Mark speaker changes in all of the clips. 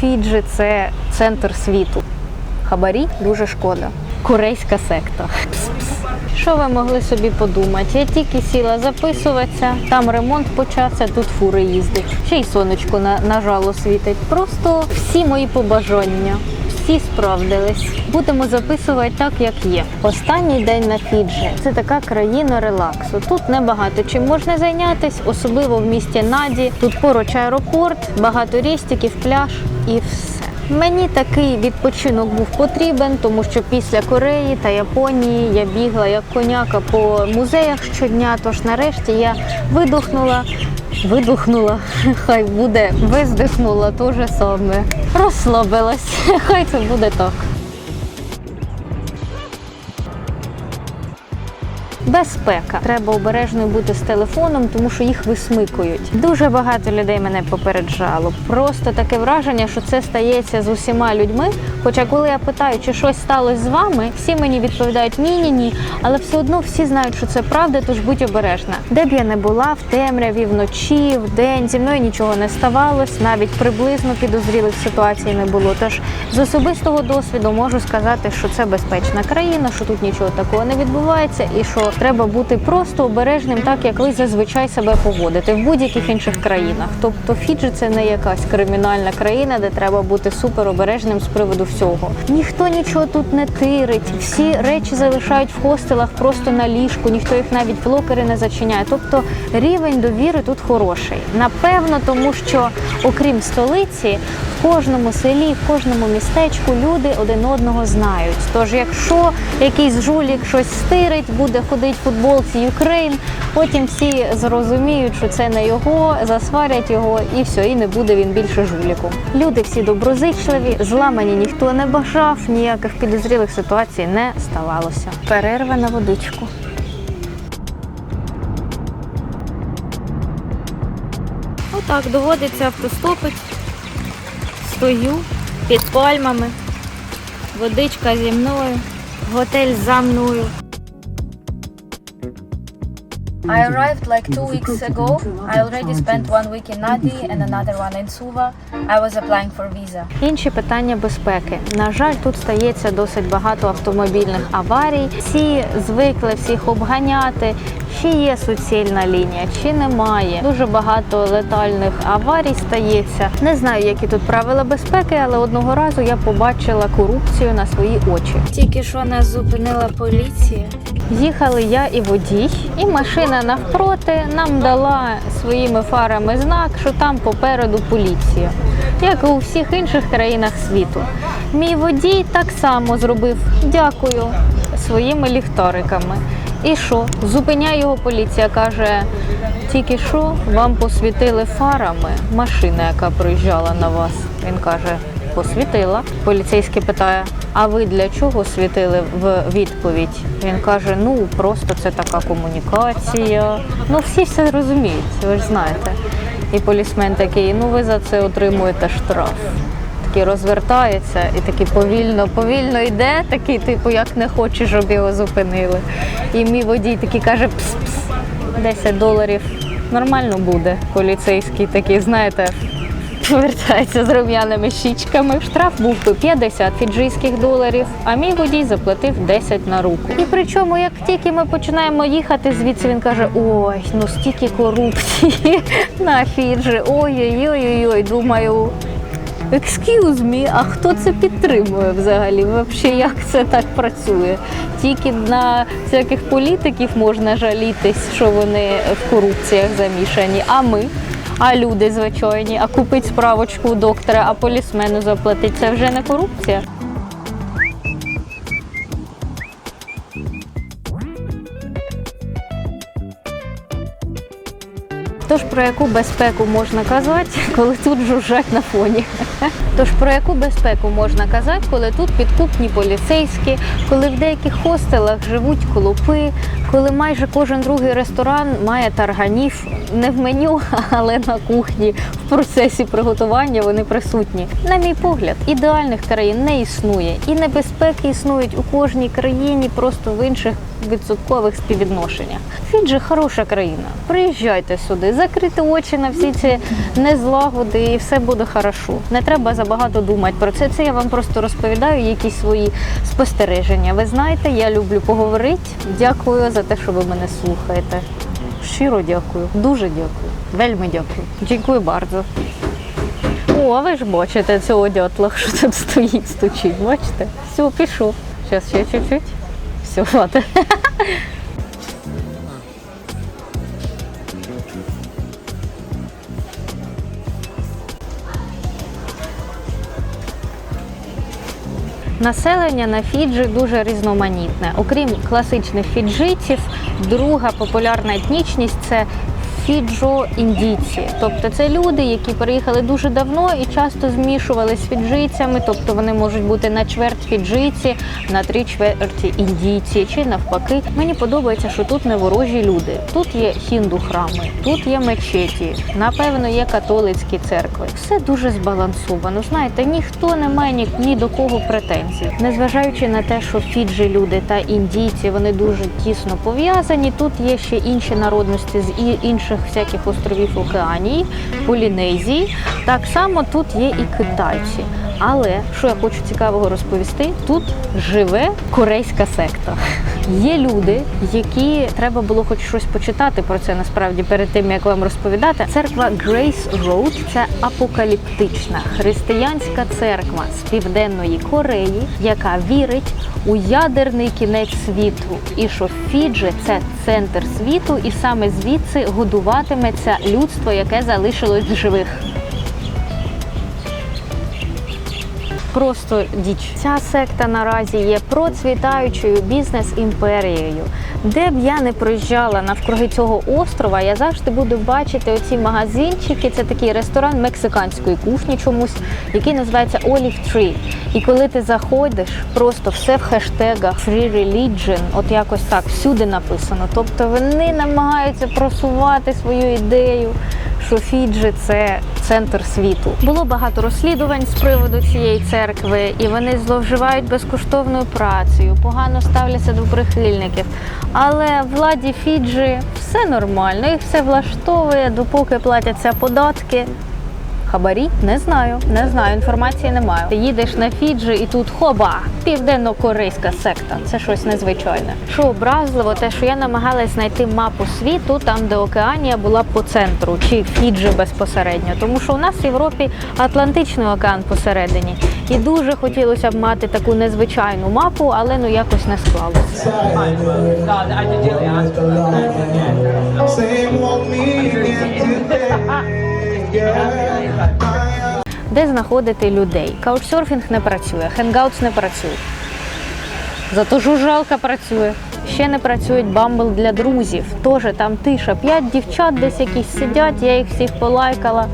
Speaker 1: Фіджі це центр світу. Хабарі дуже шкода. Корейська секта. Пс-пс. Що ви могли собі подумати? Я тільки сіла записуватися, там ремонт почався, тут фури їздить. Ще й сонечко на, на жало світить. Просто всі мої побажання. Всі справдились. Будемо записувати так, як є. Останній день на Фіджі. Це така країна релаксу. Тут небагато чим можна зайнятися, особливо в місті Наді. Тут поруч аеропорт, багато рістиків, пляж і все. Мені такий відпочинок був потрібен, тому що після Кореї та Японії я бігла як коняка по музеях щодня. Тож нарешті я видохнула, видохнула, хай буде, виздихнула те же саме. Розслабилась, хай це буде так. Безпека. Треба обережною бути з телефоном, тому що їх висмикують. Дуже багато людей мене попереджало. Просто таке враження, що це стається з усіма людьми. Хоча, коли я питаю, чи щось сталося з вами, всі мені відповідають ні, ні, ні. Але все одно всі знають, що це правда, тож будь обережна. Де б я не була, в темряві, вночі, в день зі мною нічого не ставалось, навіть приблизно підозрілих ситуацій не було. Тож з особистого досвіду можу сказати, що це безпечна країна, що тут нічого такого не відбувається, і що треба бути просто обережним, так як ви зазвичай себе поводите в будь-яких інших країнах. Тобто Фіджі це не якась кримінальна країна, де треба бути супер обережним з приводу всього. Ніхто нічого тут не тирить, всі речі залишають в хостелах просто на ліжку, ніхто їх навіть в локери не зачиняє. Тобто рівень довіри тут хороший. Напевно, тому що окрім столиці, в кожному селі, в кожному містечку люди один одного знають. Тож, якщо якийсь жулік щось стирить, буде ходити в футболці Юкрейн, потім всі зрозуміють, що це не його, засварять його і все, і не буде він більше жуліком. Люди всі доброзичливі, зла мені ніхто не бажав, ніяких підозрілих ситуацій не ставалося. Перерва на водичку. Отак доводиться автостопить. Стою під пальмами, водичка зі мною, готель за мною.
Speaker 2: I arrived like two weeks ago. I already spent one week in Nadi and another one in Suva. I was applying for visa.
Speaker 1: Інші питання безпеки. На жаль, тут стається досить багато автомобільних аварій. Всі звикли всіх обганяти. Чи є суцільна лінія, чи немає. Дуже багато летальних аварій стається. Не знаю, які тут правила безпеки, але одного разу я побачила корупцію на свої очі. Тільки що нас зупинила поліція. Їхали я і водій, і машина навпроти нам дала своїми фарами знак, що там попереду поліція, як і у всіх інших країнах світу. Мій водій так само зробив дякую своїми ліхтариками. І що? Зупиняє його поліція, каже, тільки що вам посвітили фарами машина, яка приїжджала на вас. Він каже, посвітила. Поліцейський питає: а ви для чого світили в відповідь? Він каже: ну просто це така комунікація. Ну всі все розуміють, ви ж знаєте. І полісмен такий, ну ви за це отримуєте штраф. Такий розвертається і такий повільно, повільно йде, такий, типу, як не хоче, щоб його зупинили. І мій водій такий каже: пс-пс, 10 доларів нормально буде. Поліцейський такий, знаєте, повертається з рум'яними щічками. Штраф був би 50 фіджийських доларів, а мій водій заплатив 10 на руку. І причому, як тільки ми починаємо їхати, звідси він каже: ой, ну стільки корупції на Фіджі. Ой-ой-ой, думаю. Excuse me, а хто це підтримує взагалі? Взагалі, як це так працює? Тільки на всяких політиків можна жалітись, що вони в корупціях замішані. А ми, а люди звичайні, а купить справочку у доктора, а полісмену заплатить. Це вже не корупція. Тож про яку безпеку можна казати, коли тут жужжать на фоні? Тож про яку безпеку можна казати, коли тут підкупні поліцейські, коли в деяких хостелах живуть клопи, коли майже кожен другий ресторан має тарганів не в меню, але на кухні в процесі приготування вони присутні. На мій погляд, ідеальних країн не існує, і небезпеки існують у кожній країні, просто в інших відсоткових співвідношеннях. Фіджі хороша країна. Приїжджайте сюди, закрити очі на всі ці незлагоди, і все буде хорошо. Не треба забагато думати про це. Це я вам просто розповідаю якісь свої спостереження. Ви знаєте, я люблю поговорити. Дякую за те, що ви мене слухаєте. Щиро дякую, дуже дякую. Вельми дякую. Дякую bardzo. О, а ви ж бачите цього дятла, що тут стоїть, стучить. Бачите? Все, пішов. Зараз ще чуть-чуть. Все, хватить. Населення на Фіджі дуже різноманітне. Окрім класичних фіджитів, друга популярна етнічність це фіджо-індійці. Тобто це люди, які переїхали дуже давно і часто змішували з фіджийцями, тобто вони можуть бути на чверть фіджийці, на три чверті індійці чи навпаки. Мені подобається, що тут не ворожі люди. Тут є хінду храми, тут є мечеті, напевно, є католицькі церкви. Все дуже збалансовано. Знаєте, ніхто не має ні, ні до кого претензій. Незважаючи на те, що фіджі люди та індійці вони дуже тісно пов'язані. Тут є ще інші народності з і- інших всяких островів Океанії, Полінезії. Так само тут є і китайці. Але що я хочу цікавого розповісти, тут живе корейська секта. Є люди, які треба було хоч щось почитати про це насправді перед тим як вам розповідати. Церква Grace Road – це апокаліптична християнська церква з південної Кореї, яка вірить у ядерний кінець світу, і що Фіджі це центр світу, і саме звідси годуватиметься людство, яке залишилось живих. Просто діч. Ця секта наразі є процвітаючою бізнес-імперією. Де б я не проїжджала навкруги цього острова, я завжди буду бачити оці магазинчики. Це такий ресторан мексиканської кухні чомусь, який називається Olive Tree. І коли ти заходиш, просто все в хештегах Free Religion, от якось так всюди написано. Тобто вони намагаються просувати свою ідею що Фіджі це центр світу. Було багато розслідувань з приводу цієї церкви, і вони зловживають безкоштовною працею, погано ставляться до прихильників. Але владі Фіджі все нормально, їх все влаштовує, допоки платяться податки. Хабарі не знаю, не знаю, інформації не маю. Ти їдеш на Фіджі і тут хоба, південно-корейська секта. Це щось незвичайне. Що образливо, те, що я намагалась знайти мапу світу, там де Океанія була по центру, чи Фіджі безпосередньо. Тому що у нас в Європі Атлантичний океан посередині. І дуже хотілося б мати таку незвичайну мапу, але ну якось не склалося. Де знаходити людей? Каучсерфінг не працює, хенгаутс не працює. Зато жужжалка працює. Ще не працюють бамбл для друзів. Тоже там тиша. П'ять дівчат десь якісь сидять, я їх всіх полайкала.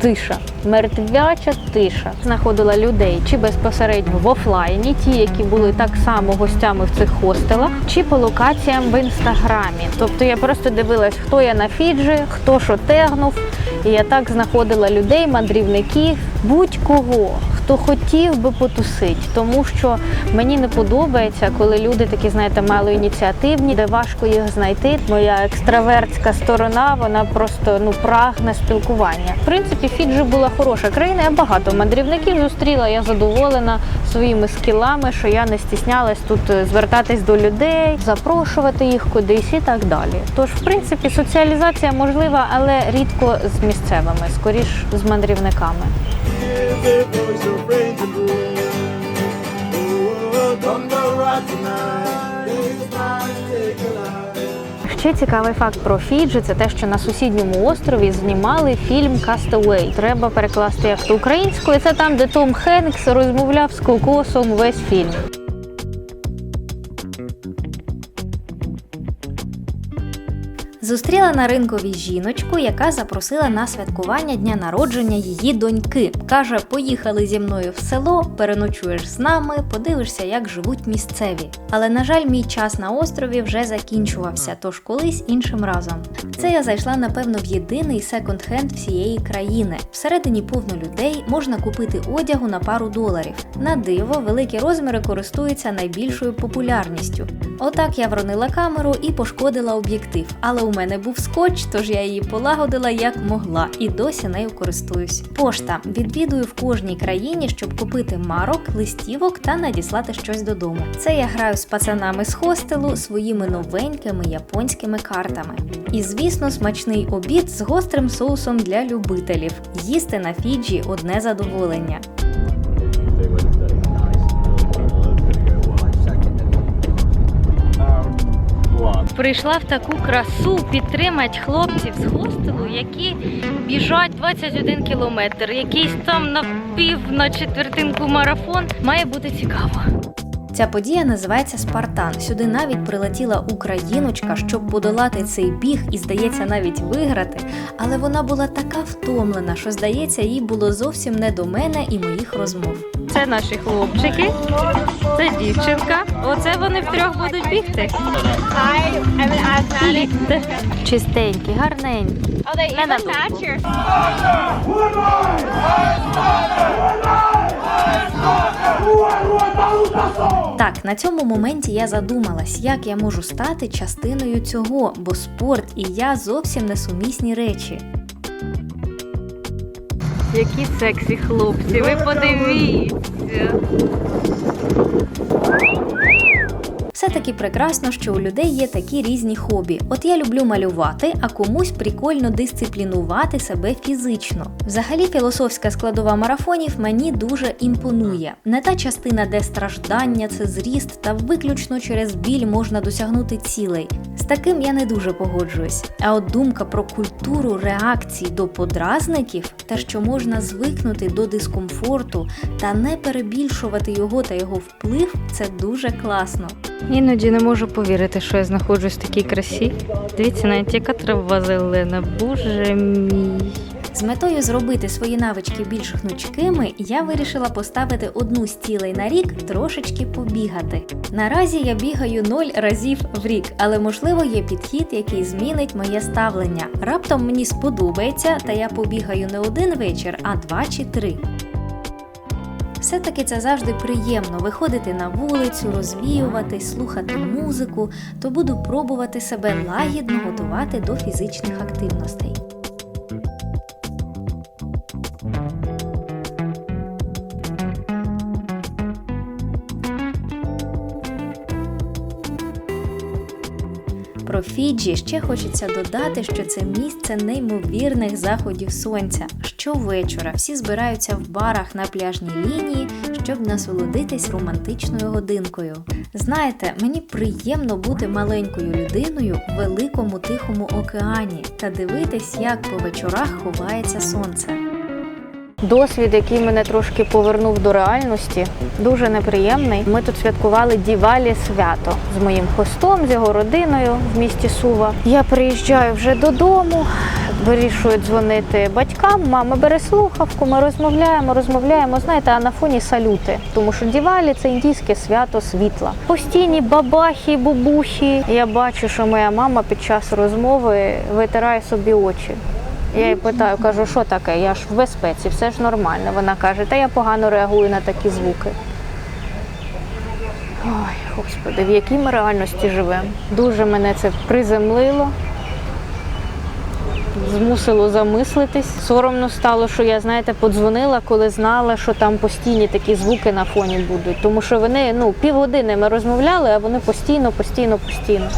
Speaker 1: Тиша, мертвяча тиша. Знаходила людей чи безпосередньо в офлайні, ті, які були так само гостями в цих хостелах, чи по локаціям в інстаграмі. Тобто я просто дивилась, хто я на Фіджі, хто що тегнув. І я так знаходила людей, мандрівників, будь-кого, хто хотів би потусити, тому що мені не подобається, коли люди такі, знаєте, малоініціативні, де важко їх знайти. Моя екстравертська сторона, вона просто ну прагне спілкування. В принципі, Фіджі була хороша країна. Я багато мандрівників зустріла. Я задоволена своїми скілами, що я не стіснялась тут е, звертатись до людей, запрошувати їх кудись і так далі. Тож, в принципі, соціалізація можлива, але рідко з місцевими, скоріш з мандрівниками. Ще цікавий факт про Фіджі це те, що на сусідньому острові знімали фільм Castaway. Треба перекласти як то українською. Це там, де Том Хенкс розмовляв з кокосом весь фільм.
Speaker 3: Зустріла на ринковій жіночку, яка запросила на святкування дня народження її доньки. Каже: поїхали зі мною в село, переночуєш з нами, подивишся, як живуть місцеві. Але на жаль, мій час на острові вже закінчувався, тож колись іншим разом. Це я зайшла напевно в єдиний секонд-хенд всієї країни. Всередині повно людей можна купити одягу на пару доларів. На диво, великі розміри користуються найбільшою популярністю. Отак я вронила камеру і пошкодила об'єктив. Але у мене був скотч, тож я її полагодила як могла і досі нею користуюсь. Пошта відвідую в кожній країні, щоб купити марок, листівок та надіслати щось додому. Це я граю з пацанами з хостелу своїми новенькими японськими картами. І звісно, смачний обід з гострим соусом для любителів. Їсти на Фіджі одне задоволення.
Speaker 1: Прийшла в таку красу підтримати хлопців з хостелу, які біжать 21 кілометр. Якийсь там на пів на четвертинку марафон. Має бути цікаво.
Speaker 3: Ця подія називається Спартан. Сюди навіть прилетіла україночка, щоб подолати цей біг і, здається, навіть виграти. Але вона була така втомлена, що здається, їй було зовсім не до мене і моїх розмов.
Speaker 1: Це наші хлопчики, це дівчинка. Оце вони втрьох будуть бігти. Чистенькі, гарненькі.
Speaker 4: Your.
Speaker 3: Так, на цьому моменті я задумалась, як я можу стати частиною цього, бо спорт і я зовсім несумісні речі.
Speaker 1: Які сексі хлопці, ви подивіться.
Speaker 3: Все таки прекрасно, що у людей є такі різні хобі. От я люблю малювати, а комусь прикольно дисциплінувати себе фізично. Взагалі, філософська складова марафонів мені дуже імпонує. Не та частина, де страждання це зріст, та виключно через біль можна досягнути цілей. З таким я не дуже погоджуюсь. А от думка про культуру реакцій до подразників, те, що можна звикнути до дискомфорту та не перебільшувати його та його вплив, це дуже класно.
Speaker 1: Іноді не можу повірити, що я знаходжусь в такій красі. Дивіться, навіть яка трава зелена, боже мій.
Speaker 3: З метою зробити свої навички більш гнучкими, я вирішила поставити одну з цілей на рік трошечки побігати. Наразі я бігаю 0 разів в рік, але можливо є підхід, який змінить моє ставлення. Раптом мені сподобається, та я побігаю не один вечір, а два чи три. Все-таки це завжди приємно виходити на вулицю, розвіюватись, слухати музику, то буду пробувати себе лагідно готувати до фізичних активностей. Про Фіджі ще хочеться додати, що це місце неймовірних заходів сонця. Щовечора всі збираються в барах на пляжній лінії, щоб насолодитись романтичною годинкою. Знаєте, мені приємно бути маленькою людиною в великому тихому океані та дивитись, як по вечорах ховається сонце.
Speaker 1: Досвід, який мене трошки повернув до реальності, дуже неприємний. Ми тут святкували Дівалі свято з моїм хостом, з його родиною в місті Сува. Я приїжджаю вже додому, вирішую дзвонити батькам. Мама бере слухавку, ми розмовляємо, розмовляємо. Знаєте, а на фоні салюти, тому що Дівалі це індійське свято світла. Постійні бабахи, бубухи. Я бачу, що моя мама під час розмови витирає собі очі. Я її питаю, кажу, що таке? Я ж в безпеці, все ж нормально. Вона каже, та я погано реагую на такі звуки. Ой, господи, в якій ми реальності живемо? Дуже мене це приземлило, змусило замислитись. Соромно стало, що я, знаєте, подзвонила, коли знала, що там постійні такі звуки на фоні будуть. Тому що вони ну, півгодини ми розмовляли, а вони постійно, постійно, постійно.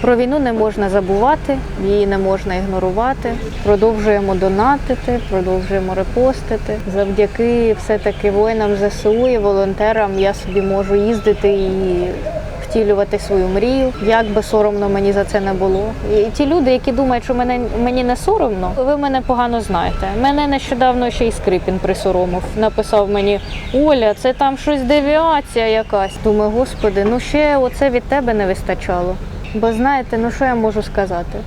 Speaker 1: Про війну не можна забувати, її не можна ігнорувати. Продовжуємо донатити, продовжуємо репостити. Завдяки все-таки воїнам ЗСУ і волонтерам я собі можу їздити і втілювати свою мрію. Як би соромно мені за це не було. І ті люди, які думають, що мене мені не соромно, ви мене погано знаєте. Мене нещодавно ще й Скрипін присоромив. Написав мені Оля, це там щось девіація якась. Думаю, господи, ну ще оце від тебе не вистачало. Бо знаєте, ну що я можу сказати?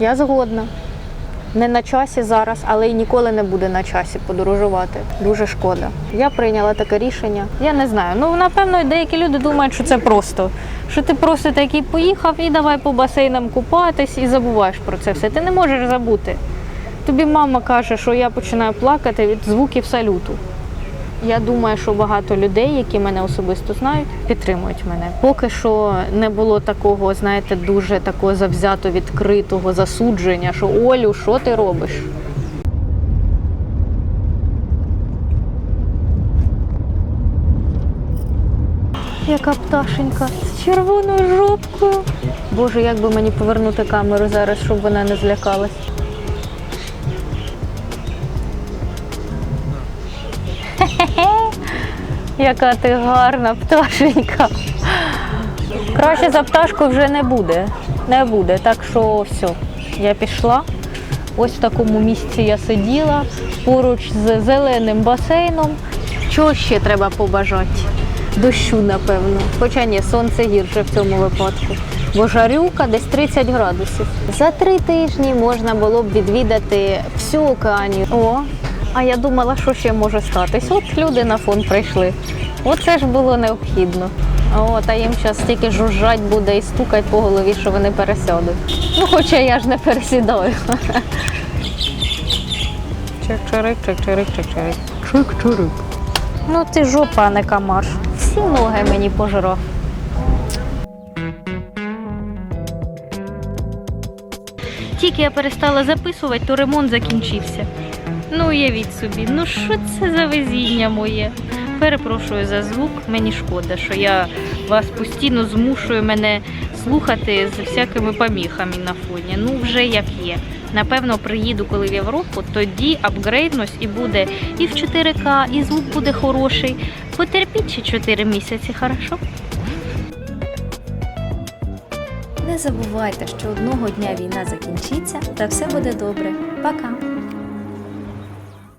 Speaker 1: Я згодна. Не на часі зараз, але й ніколи не буде на часі подорожувати. Дуже шкода. Я прийняла таке рішення. Я не знаю. Ну напевно, деякі люди думають, що це просто. Що ти просто такий поїхав і давай по басейнам купатись і забуваєш про це все. Ти не можеш забути. Тобі мама каже, що я починаю плакати від звуків салюту. Я думаю, що багато людей, які мене особисто знають, підтримують мене. Поки що не було такого, знаєте, дуже такого завзято відкритого засудження, що Олю, що ти робиш? Яка пташенька з червоною жопкою. Боже, як би мені повернути камеру зараз, щоб вона не злякалась. Яка ти гарна пташенька. Краще за пташку вже не буде. Не буде. Так що все, я пішла. Ось в такому місці я сиділа поруч з зеленим басейном. Чого ще треба побажати? Дощу, напевно. Хоча ні, сонце гірше в цьому випадку. Бо жарюка десь 30 градусів. За три тижні можна було б відвідати всю океанію. О, а я думала, що ще може статись. От люди на фон прийшли. Оце ж було необхідно. От, а їм зараз стільки жужжать буде і стукать по голові, що вони пересядуть. Ну, хоча я ж не пересідаю. Чик-чирик, чик-чирик, чик-чирик. Чик-чирик. Ну ти жопа, а не камаш. Всі ноги мені пожирав. Тільки я перестала записувати, то ремонт закінчився. Ну, уявіть собі, ну що це за везіння моє? Перепрошую за звук, мені шкода, що я вас постійно змушую мене слухати з всякими поміхами на фоні. Ну, вже як є. Напевно, приїду, коли в Європу, тоді апгрейднусь і буде і в 4К, і звук буде хороший. Потерпіть ще 4 місяці, хорошо?
Speaker 3: Не забувайте, що одного дня війна закінчиться та все буде добре. Пока!